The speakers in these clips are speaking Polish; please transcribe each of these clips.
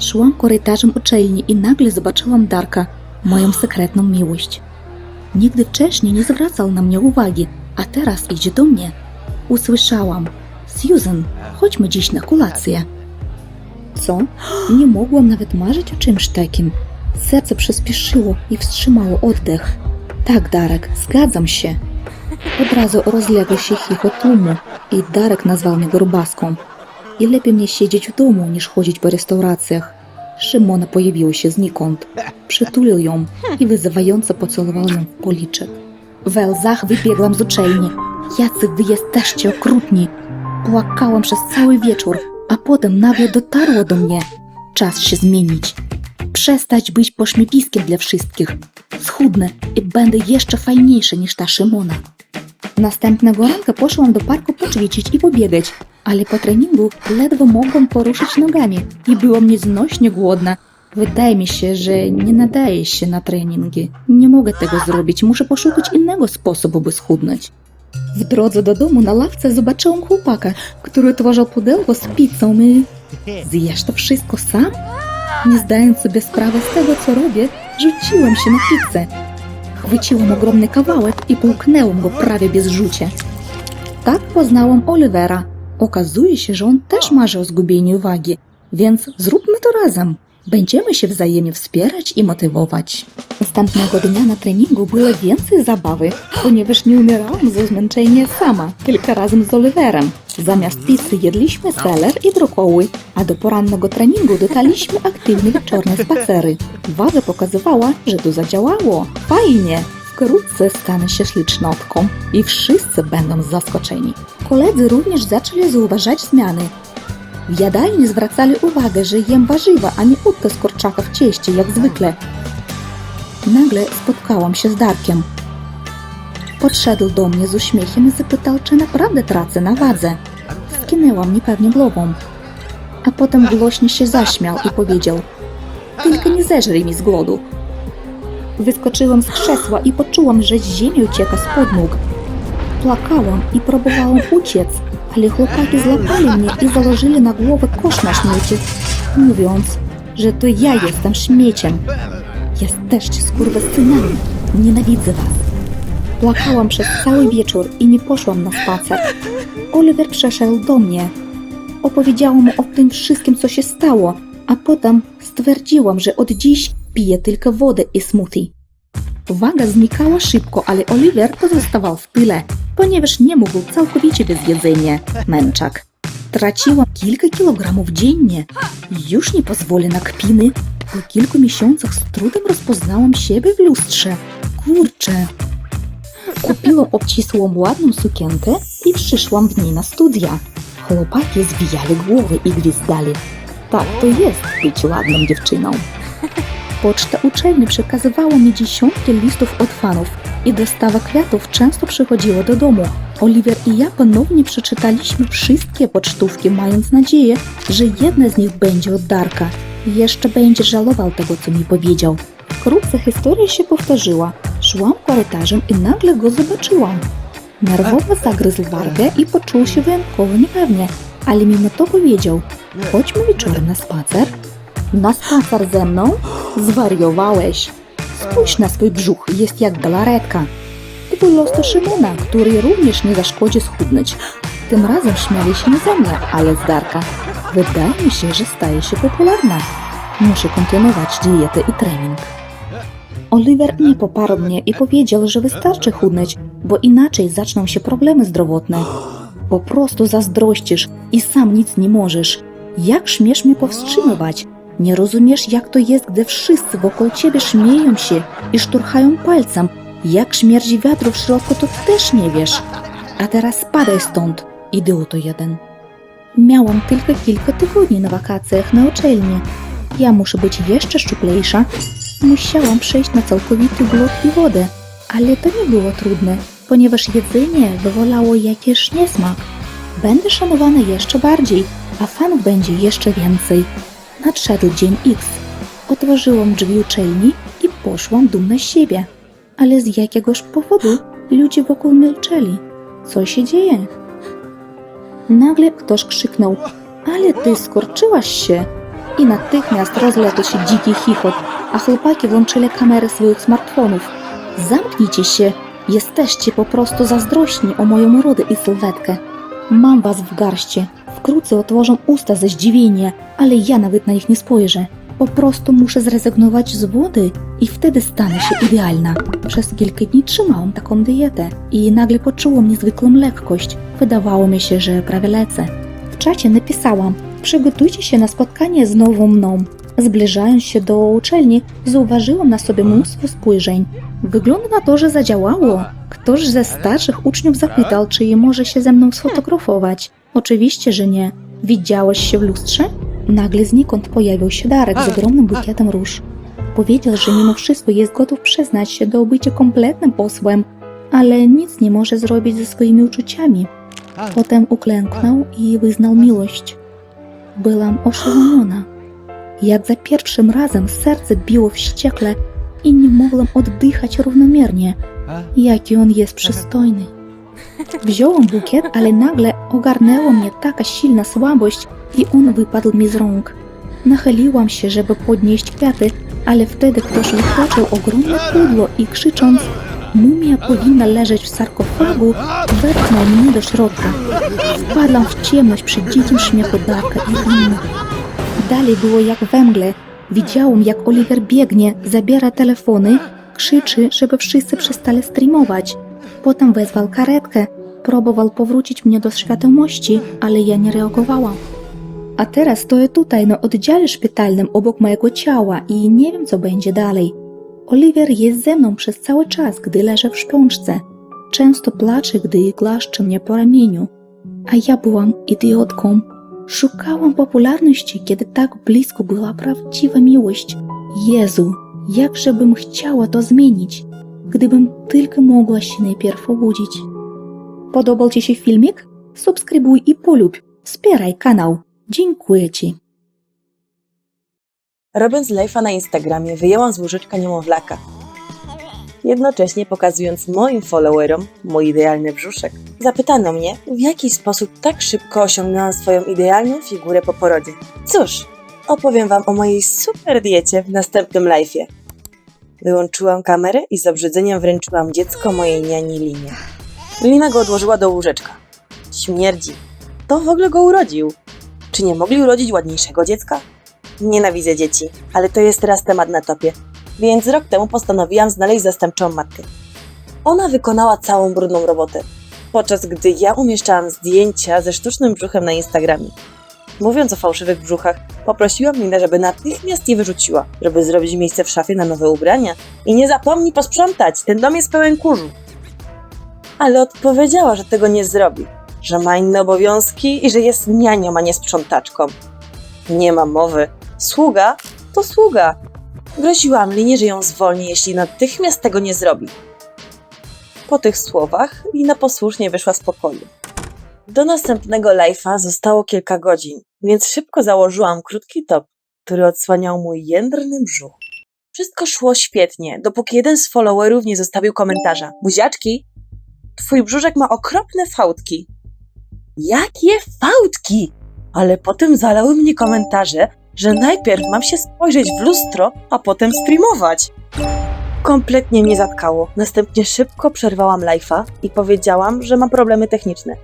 Szłam korytarzem uczelni i nagle zobaczyłam Darka, moją sekretną miłość. Nigdy wcześniej nie zwracał na mnie uwagi, a teraz idzie do mnie. Usłyszałam: Susan, chodźmy dziś na kolację. Co? Nie mogłam nawet marzyć o czymś takim. Serce przyspieszyło i wstrzymało oddech. Tak, Darek, zgadzam się. Od razu rozległ się chichot tłumu i Darek nazwał mnie grubaską. I lepiej mnie siedzieć w domu, niż chodzić po restauracjach. Szymona pojawiła się znikąd. Przytulił ją i wyzywająco pocałował ją w policzek. W łzach wybiegłam z uczelni. Jacy wy jesteście okrutni! Płakałam przez cały wieczór, a potem nagle dotarło do mnie. Czas się zmienić. Przestać być pośmiewiskiem dla wszystkich. Schudnę i będę jeszcze fajniejsza niż ta Szymona. Następnego ranka poszłam do parku poćwiczyć i pobiegać, ale po treningu ledwo mogłam poruszyć nogami i byłam nieznośnie głodna. Wydaje mi się, że nie nadaje się na treningi. Nie mogę tego zrobić, muszę poszukać innego sposobu, by schudnąć. W drodze do domu na ławce zobaczyłam chłopaka, który tworzył pudełko z pizzą i... Zjesz to wszystko sam? Nie zdając sobie sprawy z tego, co robię, rzuciłam się na pizzę. Chwyciłam ogromny kawałek i połknęłam go prawie bez rzucia. Tak poznałam Olivera. Okazuje się, że on też marzy o zgubieniu wagi, więc zróbmy to razem. Będziemy się wzajemnie wspierać i motywować. Następnego dnia na treningu było więcej zabawy, ponieważ nie umierałam ze zmęczenia sama, tylko razem z Oliverem. Zamiast pizzy jedliśmy seler i brokuły, a do porannego treningu dodaliśmy aktywne wieczorne spacery. Waga pokazywała, że to zadziałało. Fajnie! Wkrótce stanę się ślicznotką i wszyscy będą zaskoczeni. Koledzy również zaczęli zauważać zmiany. W jadalni zwracali uwagę, że jem warzywa, a nie utkę z kurczaka w cieście, jak zwykle. Nagle spotkałam się z Darkiem. Podszedł do mnie z uśmiechem i zapytał, czy naprawdę tracę na wadze. Skinęłam niepewnie głową. A potem głośno się zaśmiał i powiedział Tylko nie zeżrij mi z głodu. Wyskoczyłam z krzesła i poczułam, że ziemia ucieka spod nóg. Płakałam i próbowałam uciec, ale chłopaki złapali mnie i założyli na głowę kosz na śmieci, mówiąc, że to ja jestem śmieciem. Jesteście skurwysynami. Nienawidzę was. Płakałam przez cały wieczór i nie poszłam na spacer. Oliver przeszedł do mnie. Opowiedziałam mu o tym wszystkim, co się stało, a potem stwierdziłam, że od dziś piję tylko wodę i smoothie. Waga znikała szybko, ale Oliver pozostawał w tyle, ponieważ nie mógł całkowicie bez jedzenia. Męczak. Traciłam kilka kilogramów dziennie. Już nie pozwolę na kpiny. Po kilku miesiącach z trudem rozpoznałam siebie w lustrze. Kurczę. Kupiłam obcisłą ładną sukienkę i przyszłam w niej na studia. Chłopaki zwijali głowy i gwizdali. Tak to jest być ładną dziewczyną. Poczta uczelni przekazywała mi dziesiątki listów od fanów i dostawa kwiatów często przychodziła do domu. Oliver i ja ponownie przeczytaliśmy wszystkie pocztówki, mając nadzieję, że jedna z nich będzie od Darka. Jeszcze będzie żałował tego, co mi powiedział. Wkrótce historia się powtórzyła. Szłam korytarzem i nagle go zobaczyłam. Nerwowo zagryzł wargę i poczuł się wyjątkowo niepewnie, ale mimo to powiedział: Chodźmy wieczorem na spacer. Na spacer ze mną? Zwariowałeś. Spójrz na swój brzuch, jest jak galaretka. To był los do Szymona, który również nie zaszkodzi schudnąć. Tym razem śmiali się nie ze mnie, ale z Darka. Wydaje mi się, że staje się popularna. Muszę kontynuować dietę i trening. Oliver nie poparł mnie i powiedział, że wystarczy chudnąć, bo inaczej zaczną się problemy zdrowotne. Po prostu zazdrościsz i sam nic nie możesz. Jak śmiesz mnie powstrzymywać? Nie rozumiesz, jak to jest, gdy wszyscy wokół ciebie śmieją się i szturchają palcem. Jak śmierdzi wiatru w środku, to też nie wiesz. A teraz spadaj stąd, idioto jeden. Miałam tylko kilka tygodni na wakacjach na uczelni. Ja muszę być jeszcze szczuplejsza. Musiałam przejść na całkowity głód i wodę, ale to nie było trudne, ponieważ jedzenie wywołało jakiś niesmak. Będę szanowana jeszcze bardziej, a fanów będzie jeszcze więcej. Nadszedł dzień X. Otworzyłam drzwi uczelni i poszłam dumna z siebie. Ale z jakiegoś powodu ludzie wokół milczeli. Co się dzieje? Nagle ktoś krzyknął: Ale ty skorczyłaś się! i natychmiast rozległ się dziki chichot, a chłopaki włączyli kamery swoich smartfonów. Zamknijcie się, jesteście po prostu zazdrośni o moją urodę i sylwetkę. Mam was w garści. Wkrótce otworzą usta ze zdziwienia, ale ja nawet na nich nie spojrzę. Po prostu muszę zrezygnować z wody i wtedy stanę się idealna. Przez kilka dni trzymałam taką dietę i nagle poczułam niezwykłą lekkość. Wydawało mi się, że prawie lecę. W czacie napisałam: Przygotujcie się na spotkanie z nową mną. Zbliżając się do uczelni, zauważyłam na sobie mnóstwo spojrzeń. Wygląda na to, że zadziałało. Ktoś ze starszych uczniów zapytał, czy może się ze mną sfotografować. Oczywiście, że nie. Widziałeś się w lustrze? Nagle znikąd pojawił się Darek z ogromnym bukietem róż. Powiedział, że mimo wszystko jest gotów przyznać się do bycia kompletnym posłem, ale nic nie może zrobić ze swoimi uczuciami. Potem uklęknął i wyznał miłość. Byłam oszołomiona. Jak za pierwszym razem serce biło wściekle i nie mogłam oddychać równomiernie. Jaki on jest przystojny. Wziąłam bukiet, ale nagle ogarnęła mnie taka silna słabość i on wypadł mi z rąk. Nachyliłam się, żeby podnieść kwiaty, ale wtedy ktoś wytoczył ogromne pudło i krzycząc Mumia powinna leżeć w sarkofagu, wepchnął mnie do środka. Wpadłam w ciemność przy dzikim śmiechu Darka i innych. Dalej było jak we mgle. Widziałam, jak Oliver biegnie, zabiera telefony, krzyczy, żeby wszyscy przestali streamować. Potem wezwał karetkę, próbował powrócić mnie do świadomości, ale ja nie reagowałam. A teraz stoję tutaj na oddziale szpitalnym obok mojego ciała i nie wiem, co będzie dalej. Oliver jest ze mną przez cały czas, gdy leżę w śpiączce. Często placze, gdy głaszcze mnie po ramieniu. A ja byłam idiotką. Szukałam popularności, kiedy tak blisko była prawdziwa miłość. Jezu, jakże bym chciała to zmienić, gdybym tylko mogła się najpierw obudzić. Podobał Ci się filmik? Subskrybuj i polub. Wspieraj kanał. Dziękuję Ci. Robiąc live'a na Instagramie, wyjęłam z łóżeczka niemowlaka. Jednocześnie pokazując moim followerom mój idealny brzuszek. Zapytano mnie, w jaki sposób tak szybko osiągnęłam swoją idealną figurę po porodzie. Cóż, opowiem Wam o mojej super diecie w następnym live'ie. Wyłączyłam kamerę i z obrzydzeniem wręczyłam dziecko mojej niani Linie. Lina go odłożyła do łóżeczka. Śmierdzi. To w ogóle go urodził. Czy nie mogli urodzić ładniejszego dziecka? Nienawidzę dzieci, ale to jest teraz temat na topie, więc rok temu postanowiłam znaleźć zastępczą matkę. Ona wykonała całą brudną robotę, podczas gdy ja umieszczałam zdjęcia ze sztucznym brzuchem na Instagramie. Mówiąc o fałszywych brzuchach, poprosiłam Linę, żeby natychmiast je wyrzuciła, żeby zrobić miejsce w szafie na nowe ubrania i nie zapomnij posprzątać, ten dom jest pełen kurzu. Ale odpowiedziała, że tego nie zrobi, że ma inne obowiązki i że jest nianią, a nie sprzątaczką. Nie ma mowy, Sługa to sługa. Groziłam Linie, że ją zwolni, jeśli natychmiast tego nie zrobi. Po tych słowach Lina posłusznie wyszła z pokoju. Do następnego live'a zostało kilka godzin, więc szybko założyłam krótki top, który odsłaniał mój jędrny brzuch. Wszystko szło świetnie, dopóki jeden z followerów nie zostawił komentarza. Buziaczki, twój brzuszek ma okropne fałdki. Jakie fałdki? Ale potem zalały mnie komentarze, że najpierw mam się spojrzeć w lustro, a potem streamować. Kompletnie mnie zatkało. Następnie szybko przerwałam live'a i powiedziałam, że mam problemy techniczne.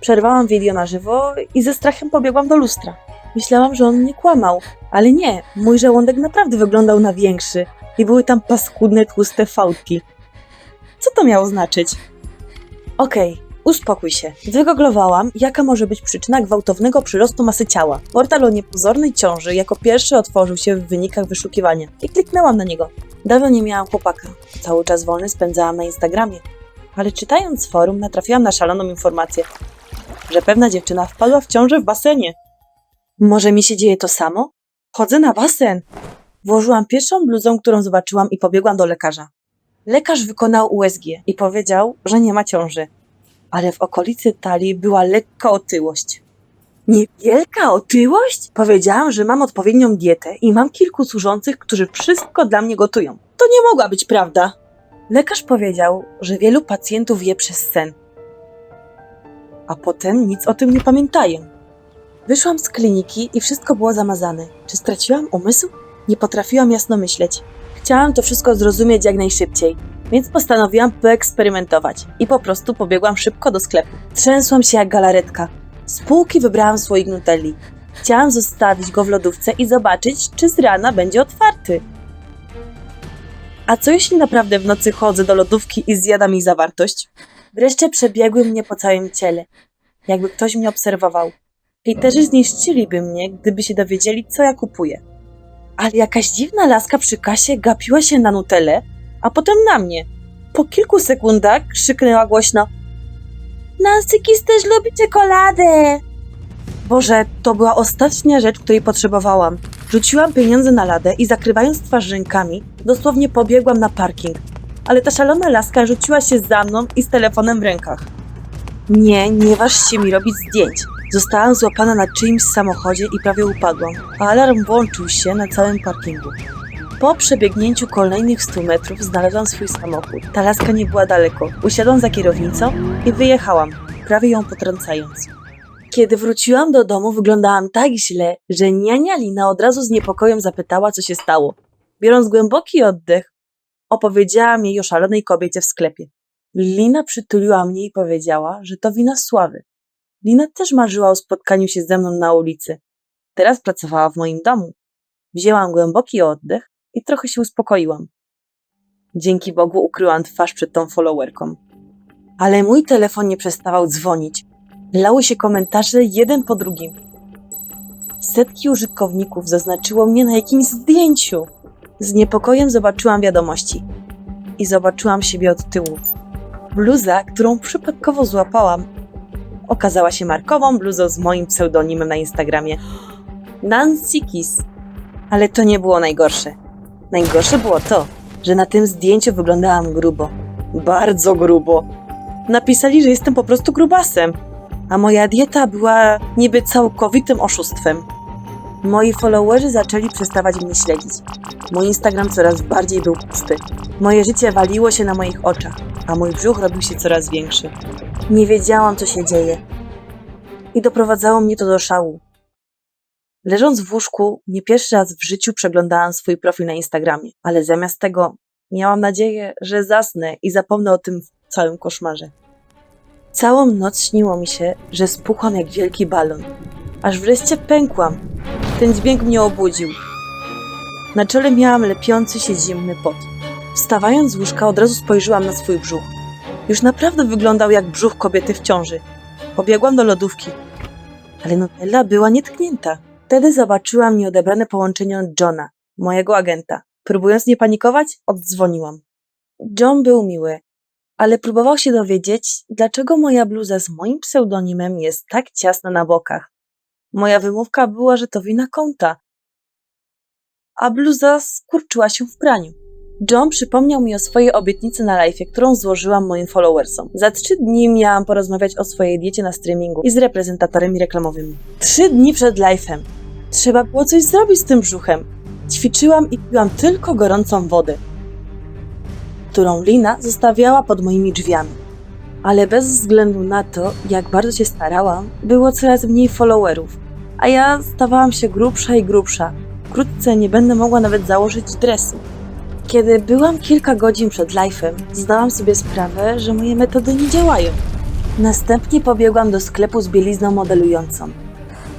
Przerwałam video na żywo i ze strachem pobiegłam do lustra. Myślałam, że on mnie kłamał, ale nie, mój żołądek naprawdę wyglądał na większy i były tam paskudne, tłuste fałdki. Co to miało znaczyć? Okej, Uspokój się. Wygooglowałam, jaka może być przyczyna gwałtownego przyrostu masy ciała. Portal o niepozornej ciąży jako pierwszy otworzył się w wynikach wyszukiwania i kliknęłam na niego. Dawno nie miałam chłopaka. Cały czas wolny spędzałam na Instagramie. Ale czytając forum natrafiłam na szaloną informację, że pewna dziewczyna wpadła w ciążę w basenie. Może mi się dzieje to samo? Chodzę na basen. Włożyłam pierwszą bluzą, którą zobaczyłam i pobiegłam do lekarza. Lekarz wykonał USG i powiedział, że nie ma ciąży ale w okolicy talii była lekka otyłość. Niewielka otyłość? Powiedziałam, że mam odpowiednią dietę i mam kilku służących, którzy wszystko dla mnie gotują. To nie mogła być prawda. Lekarz powiedział, że wielu pacjentów je przez sen. A potem nic o tym nie pamiętają. Wyszłam z kliniki i wszystko było zamazane. Czy straciłam umysł? Nie potrafiłam jasno myśleć. Chciałam to wszystko zrozumieć jak najszybciej, więc postanowiłam poeksperymentować i po prostu pobiegłam szybko do sklepu. Trzęsłam się jak galaretka. Z półki wybrałam słoik Nutelli. Chciałam zostawić go w lodówce i zobaczyć, czy z rana będzie otwarty. A co jeśli naprawdę w nocy chodzę do lodówki i zjadam jej zawartość? Wreszcie przebiegły mnie po całym ciele, jakby ktoś mnie obserwował. Hejterzy zniszczyliby mnie, gdyby się dowiedzieli, co ja kupuję. Ale jakaś dziwna laska przy kasie gapiła się na Nutellę, a potem na mnie. Po kilku sekundach krzyknęła głośno Nancy Kiss też lubi czekoladę! Boże, to była ostatnia rzecz, której potrzebowałam. Rzuciłam pieniądze na ladę i zakrywając twarz rękami, dosłownie pobiegłam na parking. Ale ta szalona laska rzuciła się za mną i z telefonem w rękach. Nie, nie waż się mi robić zdjęć. Zostałam złapana na czyimś samochodzie i prawie upadłam, a alarm włączył się na całym parkingu. Po przebiegnięciu kolejnych 100 metrów znalazłam swój samochód. Ta laska nie była daleko. Usiadłam za kierownicą i wyjechałam, prawie ją potrącając. Kiedy wróciłam do domu, wyglądałam tak źle, że niania Lina od razu z niepokojem zapytała, co się stało. Biorąc głęboki oddech, opowiedziałam jej o szalonej kobiecie w sklepie. Lina przytuliła mnie i powiedziała, że to wina sławy. Lina też marzyła o spotkaniu się ze mną na ulicy. Teraz pracowała w moim domu. Wzięłam głęboki oddech i trochę się uspokoiłam. Dzięki Bogu ukryłam twarz przed tą followerką. Ale mój telefon nie przestawał dzwonić. Lały się komentarze jeden po drugim. Setki użytkowników zaznaczyło mnie na jakimś zdjęciu. Z niepokojem zobaczyłam wiadomości. I zobaczyłam siebie od tyłu. Bluza, którą przypadkowo złapałam, okazała się markową bluzą z moim pseudonimem na Instagramie. Nancy Kiss. Ale to nie było najgorsze. Najgorsze było to, że na tym zdjęciu wyglądałam grubo. Bardzo grubo. Napisali, że jestem po prostu grubasem, a moja dieta była niby całkowitym oszustwem. Moi followerzy zaczęli przestawać mnie śledzić. Mój Instagram coraz bardziej był pusty. Moje życie waliło się na moich oczach, a mój brzuch robił się coraz większy. Nie wiedziałam, co się dzieje. I doprowadzało mnie to do szału. Leżąc w łóżku, nie pierwszy raz w życiu przeglądałam swój profil na Instagramie, ale zamiast tego miałam nadzieję, że zasnę i zapomnę o tym całym koszmarze. Całą noc śniło mi się, że spuchłam jak wielki balon. Aż wreszcie pękłam. Ten dźwięk mnie obudził. Na czele miałam lepiący się zimny pot. Wstawając z łóżka od razu spojrzałam na swój brzuch. Już naprawdę wyglądał jak brzuch kobiety w ciąży. Pobiegłam do lodówki. Ale Nutella była nietknięta. Wtedy zobaczyłam nieodebrane połączenie od Johna, mojego agenta. Próbując nie panikować, oddzwoniłam. John był miły, ale próbował się dowiedzieć, dlaczego moja bluza z moim pseudonimem jest tak ciasna na bokach. Moja wymówka była, że to wina konta, a bluza skurczyła się w praniu. John przypomniał mi o swojej obietnicy na live, którą złożyłam moim followersom. Za trzy dni miałam porozmawiać o swojej diecie na streamingu i z reprezentatorami reklamowymi. Trzy dni przed live'em. Trzeba było coś zrobić z tym brzuchem. Ćwiczyłam i piłam tylko gorącą wodę, którą Lina zostawiała pod moimi drzwiami. Ale bez względu na to, jak bardzo się starałam, było coraz mniej followerów, a ja stawałam się grubsza i grubsza. Wkrótce nie będę mogła nawet założyć dresu. Kiedy byłam kilka godzin przed live'em, zdałam sobie sprawę, że moje metody nie działają. Następnie pobiegłam do sklepu z bielizną modelującą.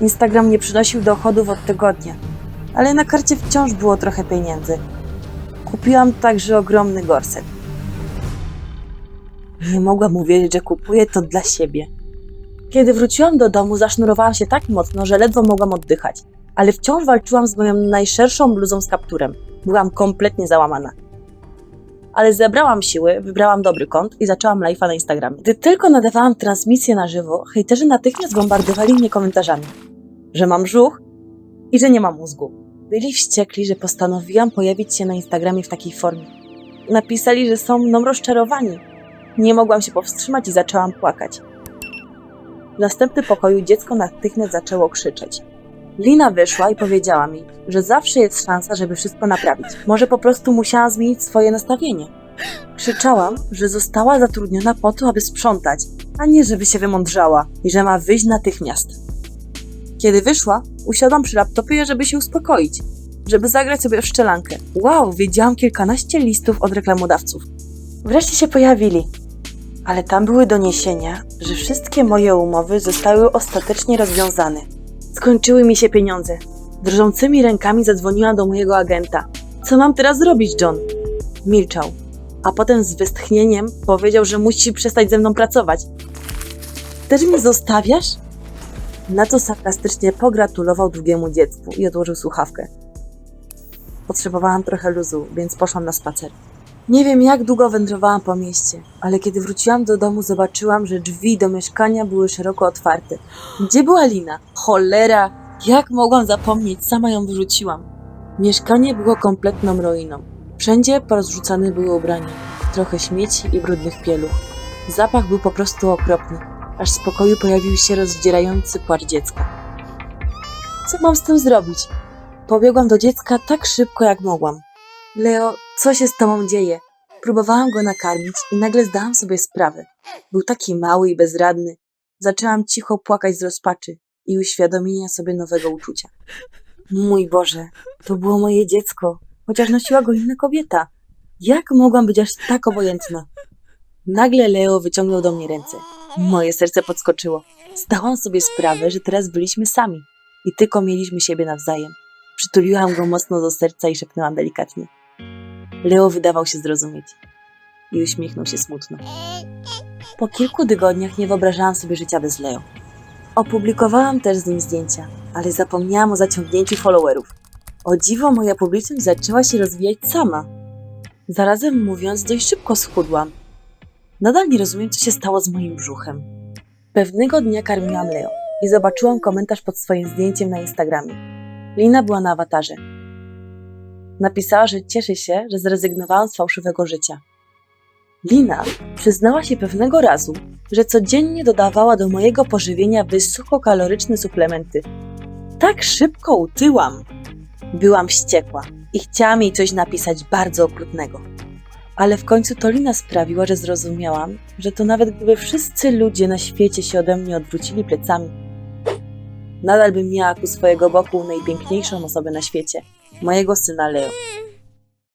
Instagram nie przynosił dochodów od tygodnia, ale na karcie wciąż było trochę pieniędzy. Kupiłam także ogromny gorset. Nie mogłam uwierzyć, że kupuję to dla siebie. Kiedy wróciłam do domu, zasznurowałam się tak mocno, że ledwo mogłam oddychać, ale wciąż walczyłam z moją najszerszą bluzą z kapturem. Byłam kompletnie załamana. Ale zebrałam siły, wybrałam dobry kąt i zaczęłam live'a na Instagramie. Gdy tylko nadawałam transmisję na żywo, hejterzy natychmiast bombardowali mnie komentarzami, że mam brzuch i że nie mam mózgu. Byli wściekli, że postanowiłam pojawić się na Instagramie w takiej formie. Napisali, że są mną rozczarowani. Nie mogłam się powstrzymać i zaczęłam płakać. W następnym pokoju dziecko natychmiast zaczęło krzyczeć. Lina wyszła i powiedziała mi, że zawsze jest szansa, żeby wszystko naprawić. Może po prostu musiała zmienić swoje nastawienie. Krzyczałam, że została zatrudniona po to, aby sprzątać, a nie żeby się wymądrzała i że ma wyjść natychmiast. Kiedy wyszła, usiadłam przy laptopie, żeby się uspokoić, żeby zagrać sobie w szczelankę. Wow, wiedziałam kilkanaście listów od reklamodawców. Wreszcie się pojawili. Ale tam były doniesienia, że wszystkie moje umowy zostały ostatecznie rozwiązane. Skończyły mi się pieniądze. Drżącymi rękami zadzwoniłam do mojego agenta. Co mam teraz zrobić, John? Milczał, a potem z westchnieniem powiedział, że musi przestać ze mną pracować. Też mnie zostawiasz? Na to sarkastycznie pogratulował drugiemu dziecku i odłożył słuchawkę. Potrzebowałam trochę luzu, więc poszłam na spacer. Nie wiem, jak długo wędrowałam po mieście, ale kiedy wróciłam do domu, zobaczyłam, że drzwi do mieszkania były szeroko otwarte. Gdzie była Lina? Cholera! Jak mogłam zapomnieć? Sama ją wyrzuciłam. Mieszkanie było kompletną ruiną. Wszędzie porozrzucane były ubrania, trochę śmieci i brudnych pieluch. Zapach był po prostu okropny, aż z pokoju pojawił się rozdzierający płacz dziecka. Co mam z tym zrobić? Pobiegłam do dziecka tak szybko, jak mogłam. Leo, co się z tobą dzieje? Próbowałam go nakarmić i nagle zdałam sobie sprawę. Był taki mały i bezradny. Zaczęłam cicho płakać z rozpaczy i uświadomienia sobie nowego uczucia. Mój Boże, to było moje dziecko, chociaż nosiła go inna kobieta. Jak mogłam być aż tak obojętna? Nagle Leo wyciągnął do mnie ręce. Moje serce podskoczyło. Zdałam sobie sprawę, że teraz byliśmy sami i tylko mieliśmy siebie nawzajem. Przytuliłam go mocno do serca i szepnęłam delikatnie. Leo wydawał się zrozumieć i uśmiechnął się smutno. Po kilku tygodniach nie wyobrażałam sobie życia bez Leo. Opublikowałam też z nim zdjęcia, ale zapomniałam o zaciągnięciu followerów. O dziwo moja publiczność zaczęła się rozwijać sama. Zarazem mówiąc, dość szybko schudłam. Nadal nie rozumiem, co się stało z moim brzuchem. Pewnego dnia karmiłam Leo i zobaczyłam komentarz pod swoim zdjęciem na Instagramie. Lina była na awatarze. Napisała, że cieszy się, że zrezygnowałam z fałszywego życia. Lina przyznała się pewnego razu, że codziennie dodawała do mojego pożywienia wysokokaloryczne suplementy. Tak szybko utyłam. Byłam wściekła i chciałam jej coś napisać bardzo okrutnego. Ale w końcu to Lina sprawiła, że zrozumiałam, że to nawet gdyby wszyscy ludzie na świecie się ode mnie odwrócili plecami, nadal bym miała ku swojego boku najpiękniejszą osobę na świecie, mojego syna Leo.